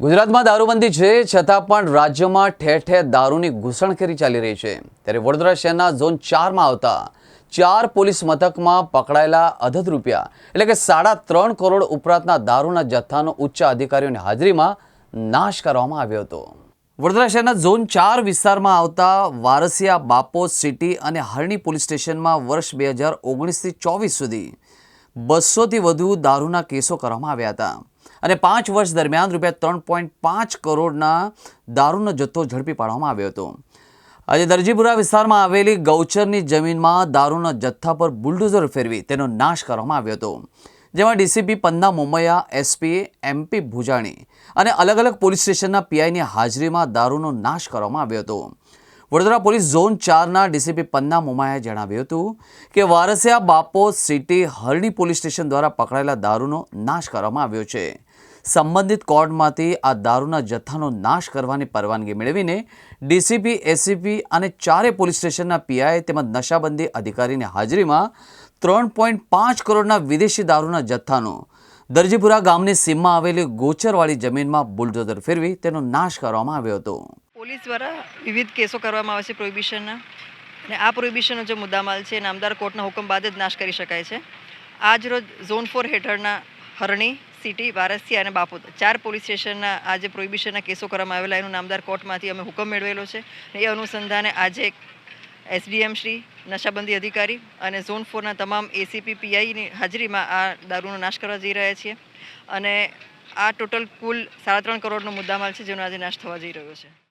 ગુજરાતમાં દારૂબંધી છે, છતાં પણ રાજ્યમાં ઠેર ઠેર દારૂની ઘૂસણખેરી ચાલી રહી છે. ત્યારે વડોદરા શહેરના ઝોન ચારમાં આવતા ચાર પોલીસ મથકમાં પકડાયેલા અધધ રૂપિયા એટલે કે સાડા ત્રણ કરોડ ઉપરાંતના દારૂના જથ્થાનો ઉચ્ચ અધિકારીઓની હાજરીમાં નાશ કરવામાં આવ્યો હતો. વડોદરા શહેરના ઝોન ચાર વિસ્તારમાં આવતા વારસિયા બાપોસ સિટી અને હરણી પોલીસ સ્ટેશનમાં વર્ષ બે હજાર ઓગણીસથી ચોવીસ સુધી બસોથી વધુ દારૂના કેસો કરવામાં આવ્યા હતા. અને પાંચ વર્ષ દરમિયાન રૂપિયા ત્રણ પોઈન્ટ પાંચ કરોડના દારૂનો જથ્થો ઝડપી પાડવામાં આવ્યો હતો. આજે દરજીપુરા વિસ્તારમાં આવેલી ગૌચરની જમીનમાં દારૂના જથ્થા પર બુલડોઝર ફેરવી તેનો નાશ કરવામાં આવ્યો હતો. જેમાં DCP Panna Momaiya SP, MP Bhujani અને અલગ અલગ પોલીસ સ્ટેશનના પીઆઈની હાજરીમાં દારૂનો નાશ કરવામાં આવ્યો હતો. વડોદરા પોલીસ ઝોન ચારના ડીસીપી પન્ના મોમાએ જણાવ્યું હતું કે વારસિયા બાપો સિટી હરણી પોલીસ સ્ટેશન દ્વારા પકડાયેલા દારૂનો નાશ કરવામાં આવ્યો છે. સંબંધિત કોર્ટમાંથી આ દારૂના જથ્થાનો નાશ કરવાની પરવાનગી મેળવીને ડીસીપી, એસીપી અને ચારે પોલીસ સ્ટેશનના પીઆઈ તેમજ નશાબંધી અધિકારીની હાજરીમાં ત્રણ પોઈન્ટ પાંચ કરોડના વિદેશી દારૂના જથ્થાનો દરજીપુરા ગામની સીમમાં આવેલી ગોચરવાળી જમીનમાં બુલડોઝર ફેરવી તેનો નાશ કરવામાં આવ્યો હતો. પોલીસ દ્વારા વિવિધ કેસો કરવામાં આવે છે પ્રોહિબિશનના. અને આ પ્રોહિબિશનનો જે મુદ્દામાલ છે નામદાર કોર્ટના હુકમ બાદ જ નાશ કરી શકાય છે. આજ રોજ ઝોન ફોર હેઠળના હરણી, સિટી, વારસિયા અને બાપોદ ચાર પોલીસ સ્ટેશનના આજે પ્રોહિબિશનના કેસો કરવામાં આવેલા, એનું નામદાર કોર્ટમાંથી અમે હુકમ મેળવેલો છે. એ અનુસંધાને આજે એસડીએમ શ્રી, નશાબંધી અધિકારી અને ઝોન ફોરના તમામ એસીપી, પીઆઈની હાજરીમાં આ દારૂનો નાશ કરવા જઈ રહ્યા છીએ. અને આ ટોટલ કુલ સાડા ત્રણ કરોડનો મુદ્દામાલ છે, જેનો આજે નાશ થવા જઈ રહ્યો છે.